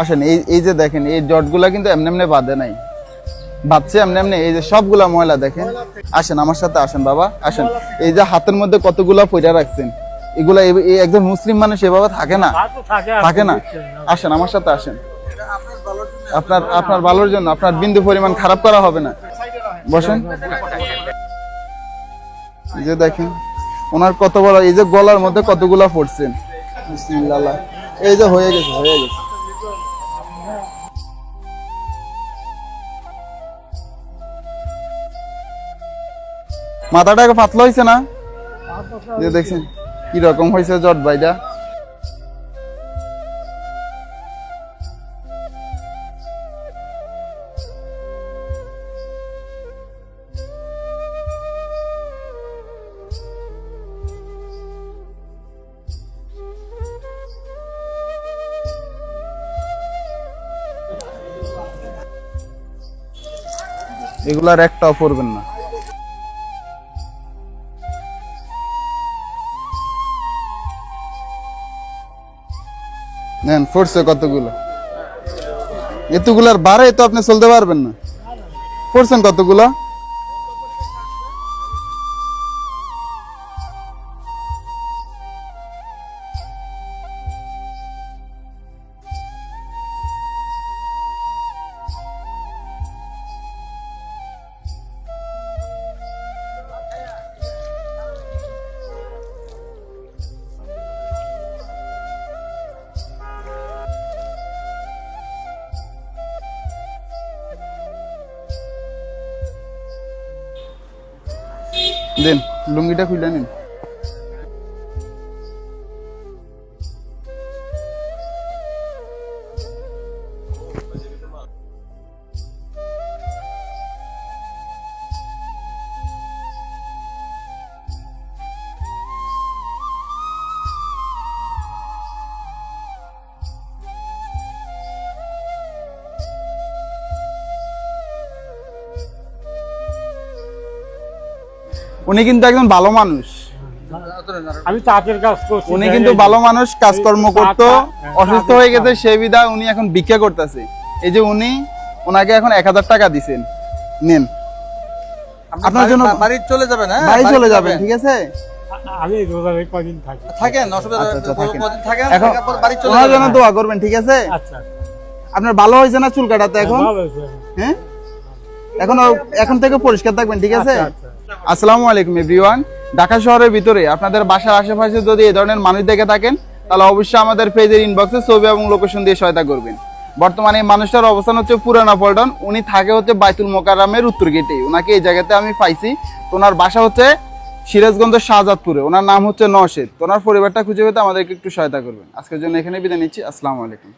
আসেন এই এই যে দেখেন এই জটগুলা কিন্তু এমনি এমনি বাঁধে নাই। বাঁধছে এমনি এমনি এই যে সবগুলা ময়লা দেখেন। আসেন আমার সাথে আসেন বাবা আসেন। এই যে হাতের মধ্যে কতগুলা পয়রা রাখছেন এগুলা একজন মুসলিম মানুষ এভাবে থাকে না? থাকে না? আসেন আমার সাথে আসেন। আপনার আপনার ভালোর জন্য আপনার বিন্দু পরিমাণ খারাপ করা হবে না। বসেন। এই যে দেখেন ওনার কত বড় এই যে গলার মধ্যে কতগুলা পড়ছেন। এই যে হয়ে গেছে হয়ে গেছে। মাথাটা পাতলা হয়েছে না? যে দেখছেন, কি রকম হয়েছে জট বাইটা এগুলার একটাও পড়বেন না। নেন ফোর্সে কতগুলো? এতগুলার বারে তো আপনি চলতে পারবেন না। ফোরছেন কতগুলো? দেন লুঙ্গিটা খুলে নিন। উনি কিন্তু একজন ভালো মানুষ। আমি তাঁতের কাজ করছি উনি কিন্তু ভালো মানুষ কাজকর্ম করতো অসুস্থ হয়ে গেছে সেই বিধায় উনি এখন ভিক্ষা করতেছে। এই যে উনি ওনাকে এখন এক হাজার টাকা দিছেন। নেন। আপনার জন্য বাড়ি চলে যাবেন হ্যাঁ বাড়ি চলে যাবেন। ঠিক আছে? আমি রোজার এই থাকি। থাকেন অসুবিধা আচ্ছা, আচ্ছা, থাকেন। এখন বাড়ি চলে যাবেন জন্য দোয়া করবেন ঠিক আছে? আচ্ছা। আপনার ভালো হয়েছে না চুল কাটাতে এখন? হ্যাঁ এখন এখন থেকে পরিষ্কার থাকবেন ঠিক আছে? আসসালামু আলাইকুম, এভরিওয়ান। ঢাকা শহরের ভিতরে আপনাদের বাসার আশেপাশে যদি এই ধরনের মানুষ দেখে থাকেন, তাহলে অবশ্যই আমাদের পেজের ইনবক্সে ছবি এবং লোকেশন দিয়ে সহায়তা করবেন। বর্তমানে এই মানুষটার অবস্থান হচ্ছে পুরানা পল্টন। উনি থাকে হচ্ছে বাইতুল মোকাররামের উত্তর গেটে ওনাকে এই জায়গাতে আমি পাইছি। ওনার বাসা হচ্ছে সিরাজগঞ্জের শাহজাদপুরে। ওনার নাম হচ্ছে নশেদ ওনার পরিবারটা খুঁজে পেতে আমাদেরকে একটু সহায়তা করবেন। আজকের জন্য এখানে বিদায় নিচ্ছি। আসসালামু আলাইকুম।